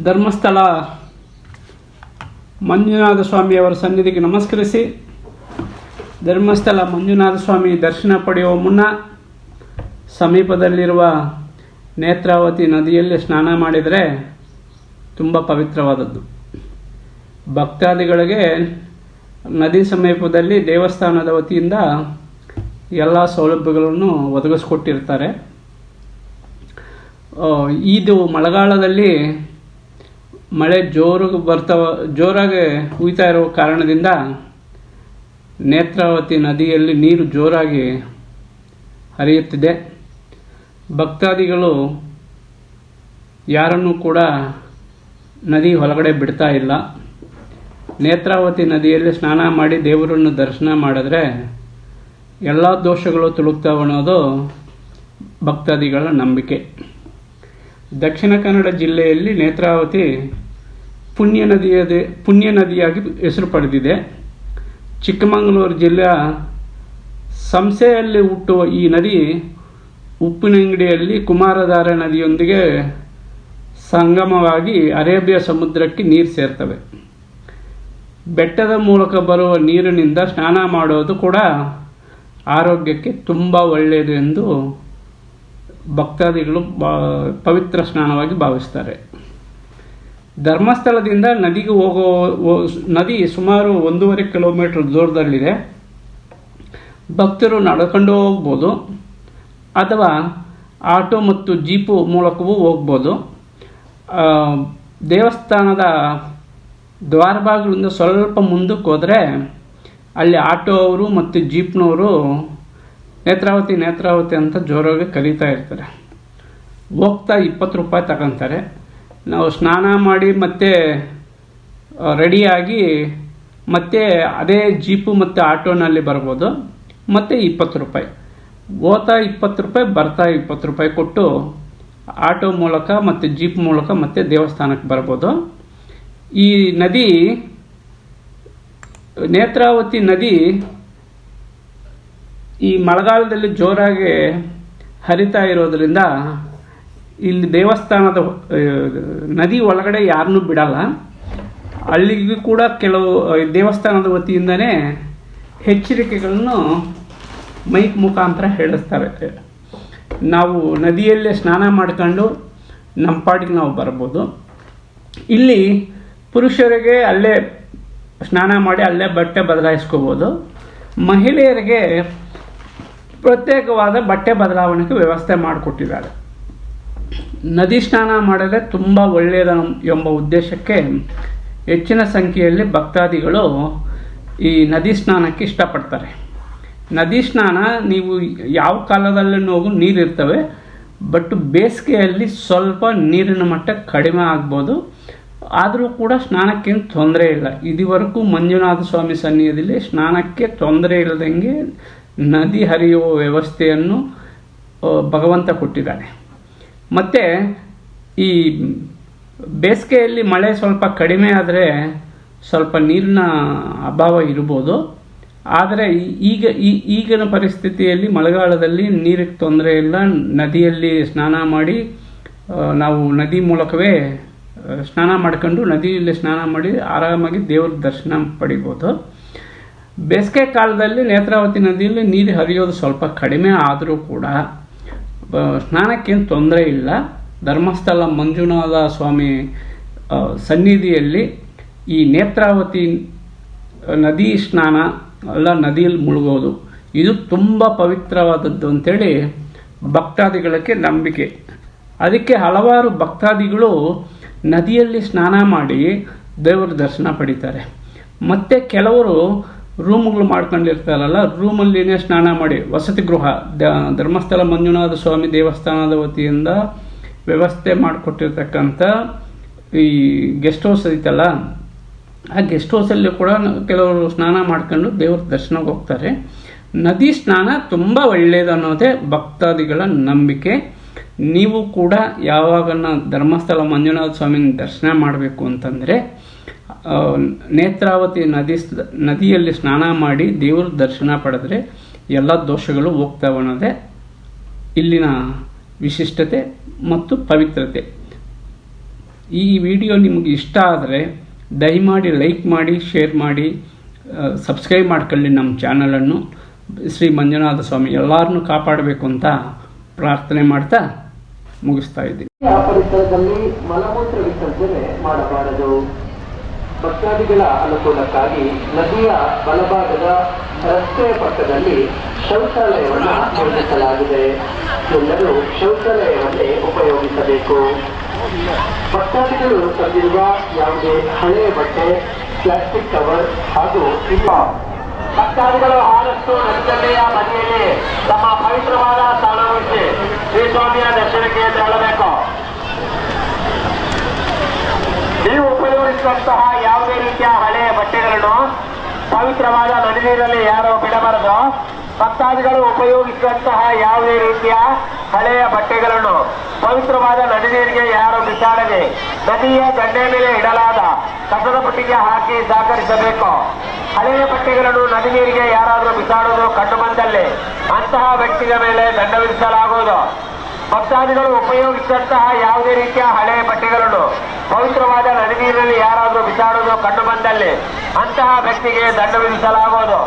ಧರ್ಮಸ್ಥಳ ಮಂಜುನಾಥ ಸ್ವಾಮಿಯವರ ಸನ್ನಿಧಿಗೆ ನಮಸ್ಕರಿಸಿ ಧರ್ಮಸ್ಥಳ ಮಂಜುನಾಥ ಸ್ವಾಮಿ ದರ್ಶನ ಪಡೆಯುವ ಮುನ್ನ ಸಮೀಪದಲ್ಲಿರುವ ನೇತ್ರಾವತಿ ನದಿಯಲ್ಲಿ ಸ್ನಾನ ಮಾಡಿದರೆ ತುಂಬ ಪವಿತ್ರವಾದದ್ದು. ಭಕ್ತಾದಿಗಳಿಗೆ ನದಿ ಸಮೀಪದಲ್ಲಿ ದೇವಸ್ಥಾನದ ವತಿಯಿಂದ ಎಲ್ಲ ಸೌಲಭ್ಯಗಳನ್ನು ಒದಗಿಸ್ಕೊಟ್ಟಿರ್ತಾರೆ. ಇದು ಮಳೆಗಾಲದಲ್ಲಿ ಮಳೆ ಜೋರು ಬರ್ತಾವ, ಜೋರಾಗಿ ಹುಯ್ತಾ ಇರೋ ಕಾರಣದಿಂದ ನೇತ್ರಾವತಿ ನದಿಯಲ್ಲಿ ನೀರು ಜೋರಾಗಿ ಹರಿಯುತ್ತಿದೆ. ಭಕ್ತಾದಿಗಳು ಯಾರನ್ನೂ ಕೂಡ ನದಿ ಹೊರಗಡೆ ಬಿಡ್ತಾ ಇಲ್ಲ. ನೇತ್ರಾವತಿ ನದಿಯಲ್ಲಿ ಸ್ನಾನ ಮಾಡಿ ದೇವರನ್ನು ದರ್ಶನ ಮಾಡಿದ್ರೆ ಎಲ್ಲ ದೋಷಗಳು ತುಳುಕ್ತಾವೆ ಅನ್ನೋದು ಭಕ್ತಾದಿಗಳ ನಂಬಿಕೆ. ದಕ್ಷಿಣ ಕನ್ನಡ ಜಿಲ್ಲೆಯಲ್ಲಿ ನೇತ್ರಾವತಿ ಪುಣ್ಯ ನದಿಯದೆ, ಪುಣ್ಯ ನದಿಯಾಗಿ ಹೆಸರು ಪಡೆದಿದೆ. ಚಿಕ್ಕಮಗಳೂರು ಜಿಲ್ಲೆಯ ಸಂಸೆಯಲ್ಲಿ ಹುಟ್ಟುವ ಈ ನದಿ ಉಪ್ಪಿನಂಗಡಿಯಲ್ಲಿ ಕುಮಾರಧಾರ ನದಿಯೊಂದಿಗೆ ಸಂಗಮವಾಗಿ ಅರೇಬಿಯಾ ಸಮುದ್ರಕ್ಕೆ ನೀರು ಸೇರ್ತವೆ. ಬೆಟ್ಟದ ಮೂಲಕ ಬರುವ ನೀರಿನಿಂದ ಸ್ನಾನ ಮಾಡೋದು ಕೂಡ ಆರೋಗ್ಯಕ್ಕೆ ತುಂಬ ಒಳ್ಳೆಯದು ಎಂದು ಭಕ್ತಾದಿಗಳು ಪವಿತ್ರ ಸ್ನಾನವಾಗಿ ಭಾವಿಸ್ತಾರೆ. ಧರ್ಮಸ್ಥಳದಿಂದ ನದಿಗೆ ಹೋಗೋ ನದಿ ಸುಮಾರು ಒಂದೂವರೆ ಕಿಲೋಮೀಟರ್ ದೂರದಲ್ಲಿದೆ. ಭಕ್ತರು ನಡ್ಕೊಂಡು ಹೋಗ್ಬೋದು. ಅಥವಾ ಆಟೋ ಮತ್ತು ಜೀಪು ಮೂಲಕವೂ ಹೋಗ್ಬೋದು. ದೇವಸ್ಥಾನದ ದ್ವಾರಬಾಗಿಲಿಂದ ಸ್ವಲ್ಪ ಮುಂದಕ್ಕೆ ಹೋದರೆ ಅಲ್ಲಿ ಆಟೋ ಅವರು ಮತ್ತು ಜೀಪ್ನವರು ನೇತ್ರಾವತಿ ನೇತ್ರಾವತಿ ಅಂತ ಜೋರಾಗಿ ಕರೀತಾ ಇರ್ತಾರೆ. ಹೋಗ್ತಾ ಇಪ್ಪತ್ತು ರೂಪಾಯಿ ತಗೊಂತಾರೆ. ನಾವು ಸ್ನಾನ ಮಾಡಿ ಮತ್ತೆ ರೆಡಿಯಾಗಿ ಮತ್ತೆ ಅದೇ ಜೀಪು ಮತ್ತು ಆಟೋನಲ್ಲಿ ಬರ್ಬೋದು. ಮತ್ತೆ ಇಪ್ಪತ್ತು ರೂಪಾಯಿ. ಹೋತಾ ಇಪ್ಪತ್ತು ರೂಪಾಯಿ, ಬರ್ತಾ ಇಪ್ಪತ್ತು ರೂಪಾಯಿ ಕೊಟ್ಟು ಆಟೋ ಮೂಲಕ ಮತ್ತು ಜೀಪ್ ಮೂಲಕ ಮತ್ತೆ ದೇವಸ್ಥಾನಕ್ಕೆ ಬರ್ಬೋದು. ಈ ನದಿ, ನೇತ್ರಾವತಿ ನದಿ ಈ ಮಳೆಗಾಲದಲ್ಲಿ ಜೋರಾಗಿ ಹರಿತಾ ಇರೋದ್ರಿಂದ ಇಲ್ಲಿ ದೇವಸ್ಥಾನದ ನದಿ ಒಳಗಡೆ ಯಾರನ್ನೂ ಬಿಡಲ್ಲ. ಅಲ್ಲಿಗೂ ಕೂಡ ಕೆಲವು ದೇವಸ್ಥಾನದ ವತಿಯಿಂದನೇ ಎಚ್ಚರಿಕೆಗಳನ್ನು ಮೈಕ್ ಮುಖಾಂತರ ಹೇಳಿಸ್ತಾರೆ. ನಾವು ನದಿಯಲ್ಲೇ ಸ್ನಾನ ಮಾಡ್ಕೊಂಡು ನಮ್ಮ ಪಾಟಿಗೆ ನಾವು ಬರ್ಬೋದು. ಇಲ್ಲಿ ಪುರುಷರಿಗೆ ಅಲ್ಲೇ ಸ್ನಾನ ಮಾಡಿ ಅಲ್ಲೇ ಬಟ್ಟೆ ಬದಲಾಯಿಸ್ಕೋಬೋದು. ಮಹಿಳೆಯರಿಗೆ ಪ್ರತ್ಯೇಕವಾದ ಬಟ್ಟೆ ಬದಲಾವಣೆಗೆ ವ್ಯವಸ್ಥೆ ಮಾಡಿಕೊಟ್ಟಿದ್ದಾರೆ. ನದಿ ಸ್ನಾನ ಮಾಡಿದ್ರೆ ತುಂಬ ಒಳ್ಳೆಯದ ಎಂಬ ಉದ್ದೇಶಕ್ಕೆ ಹೆಚ್ಚಿನ ಸಂಖ್ಯೆಯಲ್ಲಿ ಭಕ್ತಾದಿಗಳು ಈ ನದಿ ಸ್ನಾನಕ್ಕೆ ಇಷ್ಟಪಡ್ತಾರೆ. ನದಿ ಸ್ನಾನ ನೀವು ಯಾವ ಕಾಲದಲ್ಲಿ ಹೋಗು ನೀರಿರ್ತವೆ ಬಟ್ ಬೇಸಿಗೆಯಲ್ಲಿ ಸ್ವಲ್ಪ ನೀರಿನ ಮಟ್ಟ ಕಡಿಮೆ ಆಗ್ಬೋದು. ಆದರೂ ಕೂಡ ಸ್ನಾನಕ್ಕೇನು ತೊಂದರೆ ಇಲ್ಲ. ಇದುವರೆಗೂ ಮಂಜುನಾಥ ಸ್ವಾಮಿ ಸನ್ನಿಧಿಯಲ್ಲಿ ಸ್ನಾನಕ್ಕೆ ತೊಂದರೆ ಇಲ್ಲದಂಗೆ ನದಿ ಹರಿಯುವ ವ್ಯವಸ್ಥೆಯನ್ನು ಭಗವಂತ ಕೊಟ್ಟಿದ್ದಾನೆ. ಮತ್ತು ಈ ಬೇಸಿಗೆಯಲ್ಲಿ ಮಳೆ ಸ್ವಲ್ಪ ಕಡಿಮೆ ಆದರೆ ಸ್ವಲ್ಪ ನೀರಿನ ಅಭಾವ ಇರ್ಬೋದು. ಆದರೆ ಈಗ ಈ- ಈಗಿನ ಪರಿಸ್ಥಿತಿಯಲ್ಲಿ ಮಳೆಗಾಲದಲ್ಲಿ ನೀರಿಗೆ ತೊಂದರೆ ಇಲ್ಲ. ನದಿಯಲ್ಲಿ ಸ್ನಾನ ಮಾಡಿ ನಾವು ನದಿ ಮೂಲಕವೇ ಸ್ನಾನ ಮಾಡ್ಕೊಂಡು ನದಿಯಲ್ಲಿ ಸ್ನಾನ ಮಾಡಿ ಆರಾಮಾಗಿ ದೇವ್ರ ದರ್ಶನ ಪಡಿಬೋದು. ಬೇಸಿಗೆ ಕಾಲದಲ್ಲಿ ನೇತ್ರಾವತಿ ನದಿಯಲ್ಲಿ ನೀರು ಹರಿಯೋದು ಸ್ವಲ್ಪ ಕಡಿಮೆ ಆದರೂ ಕೂಡ ಸ್ನಾನಕ್ಕೇನು ತೊಂದರೆ ಇಲ್ಲ. ಧರ್ಮಸ್ಥಳ ಮಂಜುನಾಥ ಸ್ವಾಮಿ ಸನ್ನಿಧಿಯಲ್ಲಿ ಈ ನೇತ್ರಾವತಿ ನದಿ ಸ್ನಾನ ಅಲ್ಲ ನದಿಯಲ್ಲಿ ಮುಳುಗೋದು, ಇದು ತುಂಬ ಪವಿತ್ರವಾದದ್ದು ಅಂತೇಳಿ ಭಕ್ತಾದಿಗಳಿಗೆ ನಂಬಿಕೆ. ಅದಕ್ಕೆ ಹಲವಾರು ಭಕ್ತಾದಿಗಳು ನದಿಯಲ್ಲಿ ಸ್ನಾನ ಮಾಡಿ ದೇವರ ದರ್ಶನ ಪಡಿತಾರೆ. ಮತ್ತು ಕೆಲವರು ರೂಮ್ಗಳು ಮಾಡ್ಕೊಂಡಿರ್ತಾರಲ್ಲ, ರೂಮಲ್ಲಿನೇ ಸ್ನಾನ ಮಾಡಿ. ವಸತಿ ಗೃಹ ಧರ್ಮಸ್ಥಳ ಮಂಜುನಾಥ ಸ್ವಾಮಿ ದೇವಸ್ಥಾನದ ವತಿಯಿಂದ ವ್ಯವಸ್ಥೆ ಮಾಡಿಕೊಟ್ಟಿರ್ತಕ್ಕಂಥ ಈ ಗೆಸ್ಟ್ ಹೌಸ್ ಐತಲ್ಲ, ಆ ಗೆಸ್ಟ್ ಹೌಸಲ್ಲಿ ಕೂಡ ಕೆಲವರು ಸ್ನಾನ ಮಾಡ್ಕೊಂಡು ದೇವ್ರ ದರ್ಶನಕ್ಕೆ ಹೋಗ್ತಾರೆ. ನದಿ ಸ್ನಾನ ತುಂಬ ಒಳ್ಳೆಯದು ಅನ್ನೋದೇ ಭಕ್ತಾದಿಗಳ ನಂಬಿಕೆ. ನೀವು ಕೂಡ ಯಾವಾಗನ್ನ ಧರ್ಮಸ್ಥಳ ಮಂಜುನಾಥ ಸ್ವಾಮಿನ ದರ್ಶನ ಮಾಡಬೇಕು ಅಂತಂದರೆ ನೇತ್ರಾವತಿ ನದಿ ನದಿಯಲ್ಲಿ ಸ್ನಾನ ಮಾಡಿ ದೇವರ ದರ್ಶನ ಪಡೆದ್ರೆ ಎಲ್ಲ ದೋಷಗಳು ಹೋಗ್ತಾವೆ ಅನ್ನೋದೇ ಇಲ್ಲಿನ ವಿಶಿಷ್ಟತೆ ಮತ್ತು ಪವಿತ್ರತೆ. ಈ ವಿಡಿಯೋ ನಿಮಗೆ ಇಷ್ಟ ಆದರೆ ದಯಮಾಡಿ ಲೈಕ್ ಮಾಡಿ, ಶೇರ್ ಮಾಡಿ ಸಬ್ಸ್ಕ್ರೈಬ್ ಮಾಡ್ಕೊಳ್ಳಿ ನಮ್ಮ ಚಾನಲನ್ನು. ಶ್ರೀ ಮಂಜುನಾಥ ಸ್ವಾಮಿ ಎಲ್ಲರನ್ನು ಕಾಪಾಡಬೇಕು ಅಂತ ಪ್ರಾರ್ಥನೆ ಮಾಡ್ತಾ ಮುಗಿಸ್ತಾ ಇದ್ದೀನಿ. ಮಲಮೂತ್ರ ವಿಸರ್ಜನೆ ಮಾಡಬಾರದು. ಭಕ್ತಾದಿಗಳ ಅನುಕೂಲಕ್ಕಾಗಿ ನದಿಯ ಬಲಭಾಗದ ರಸ್ತೆಯ ಪಕ್ಕದಲ್ಲಿ ಶೌಚಾಲಯವನ್ನು ನಿರ್ಮಿಸಲಾಗಿದೆ. ಎಲ್ಲರೂ ಶೌಚಾಲಯವನ್ನೇ ಉಪಯೋಗಿಸಬೇಕು. ಭಕ್ತಾದಿಗಳು ತಂದಿರುವ ಯಾವುದೇ ಹಳೆಯ ಬಟ್ಟೆ, ಪ್ಲಾಸ್ಟಿಕ್ ಕವರ್ ಹಾಗೂ ಇಲ್ಲ ಭಕ್ತಾದಿಗಳು ಆದಷ್ಟು ನದಿಯಲ್ಲಿಯ ಬದಿಯಲ್ಲಿ ತಮ್ಮ ಪವಿತ್ರವಾದ ಸ್ಥಾನವಿಟ್ಟು ಶ್ರೀ ಸ್ವಾಮಿಯ ದರ್ಶನಕ್ಕೆ ನೀವು ಯಾವುದೇ ರೀತಿಯ ಹಳೆಯ ಬಟ್ಟೆಗಳನ್ನು ಪವಿತ್ರವಾದ ನದಿ ನೀರಲ್ಲಿ ಯಾರು ಬಿಡಬಾರದು. ಭಕ್ತಾದಿಗಳು ಉಪಯೋಗಿಸುವಂತಹ ಯಾವುದೇ ರೀತಿಯ ಹಳೆಯ ಬಟ್ಟೆಗಳನ್ನು ಪವಿತ್ರವಾದ ನದಿ ನೀರಿಗೆ ಯಾರು ಬಿಸಾಡದೆ ನದಿಯ ದಂಡೆ ಮೇಲೆ ಇಡಲಾದ ಕಸದ ಪಟ್ಟಿಗೆ ಹಾಕಿ ಸಹಕರಿಸಬೇಕು ಹಳೆಯ ಬಟ್ಟೆಗಳನ್ನು ನದಿ ನೀರಿಗೆ ಯಾರಾದರೂ ಬಿಸಾಡುವುದು ಕಂಡು ಬಂದಲ್ಲಿ ಅಂತಹ ವ್ಯಕ್ತಿಯ ಮೇಲೆ ದಂಡ ವಿಧಿಸಲಾಗುವುದು. ಭಕ್ತಾದಿಗಳು ಉಪಯೋಗಿಸುವಂತಹ ಯಾವುದೇ ರೀತಿಯ ಹಳೆಯ ಬಟ್ಟೆಗಳನ್ನು ಪವಿತ್ರವಾದ ನದಿ ನೀರಿನಲ್ಲಿ ಯಾರಾದರೂ ಬಿಸಾಡುವುದು ಕಂಡು ಬಂದಲ್ಲಿ ಅಂತಹ ವ್ಯಕ್ತಿಗೆ ದಂಡ ವಿಧಿಸಲಾಗುವುದು.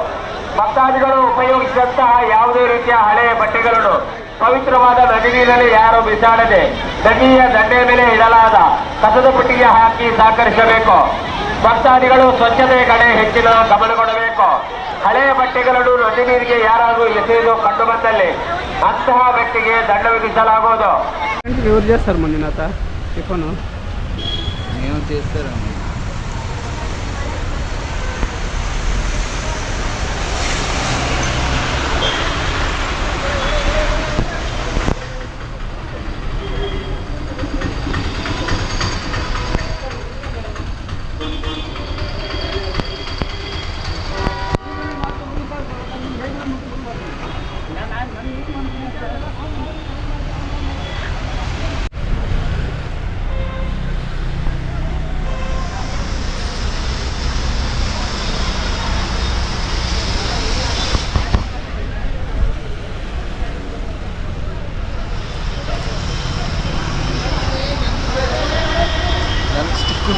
ಭಕ್ತಾದಿಗಳು ಉಪಯೋಗಿಸಿದಂತಹ ಯಾವುದೇ ರೀತಿಯ ಹಳೆಯ ಬಟ್ಟೆಗಳನ್ನು ಪವಿತ್ರವಾದ ನದಿ ನೀರಿನಲ್ಲಿ ಯಾರು ಬಿಸಾಡದೆ ನದಿಯ ದಂಡೆಯ ಮೇಲೆ ಇಡಲಾದ ಕಸದ ಪುಟ್ಟಿಗೆ ಹಾಕಿ ಸಹಕರಿಸಬೇಕು. ಭಕ್ತಾದಿಗಳು ಸ್ವಚ್ಛತೆಯ ಕಡೆ ಹೆಚ್ಚಿನ ಗಮನ ಕೊಡಬೇಕು. ಹಳೆಯ ಬಟ್ಟೆಗಳನ್ನು ನದಿ ನೀರಿಗೆ ಯಾರಾದರೂ ಎಸೆಯುವುದು ಕಂಡು ಬಂದಲ್ಲಿ ಅಂತಹ ವ್ಯಕ್ತಿಗೆ ದಂಡ ವಿಧಿಸಲಾಗುವುದು. não tecerão.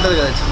Muchas gracias.